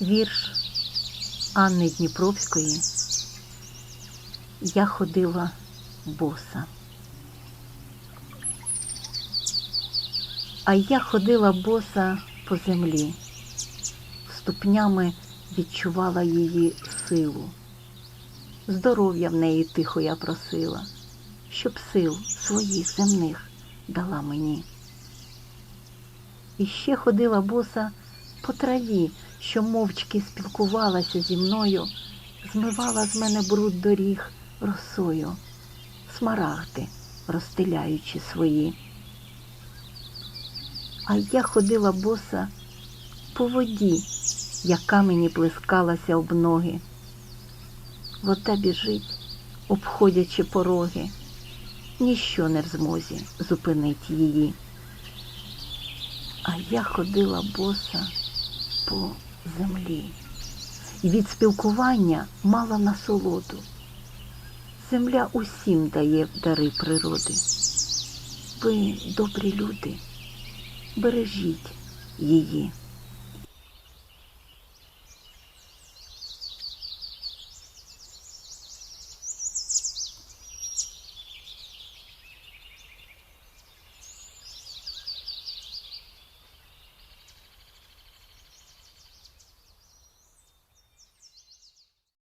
Вірш Анни Дніпровської Я ходила боса. А я ходила боса по землі, ступнями відчувала її силу. Здоров'я в неї тихо я просила, щоб сил своїх земних дала мені. І ще ходила боса по траві, що мовчки спілкувалася зі мною, змивала з мене бруд доріг росою, смарагди розстеляючи свої. А я ходила боса по воді, яка мені плескалася об ноги. Вода біжить, обходячи пороги, ніщо не в змозі зупинить її. А я ходила боса по землі і від спілкування мала насолоду. Земля усім дає дари природи. Ви, добрі люди, бережіть її.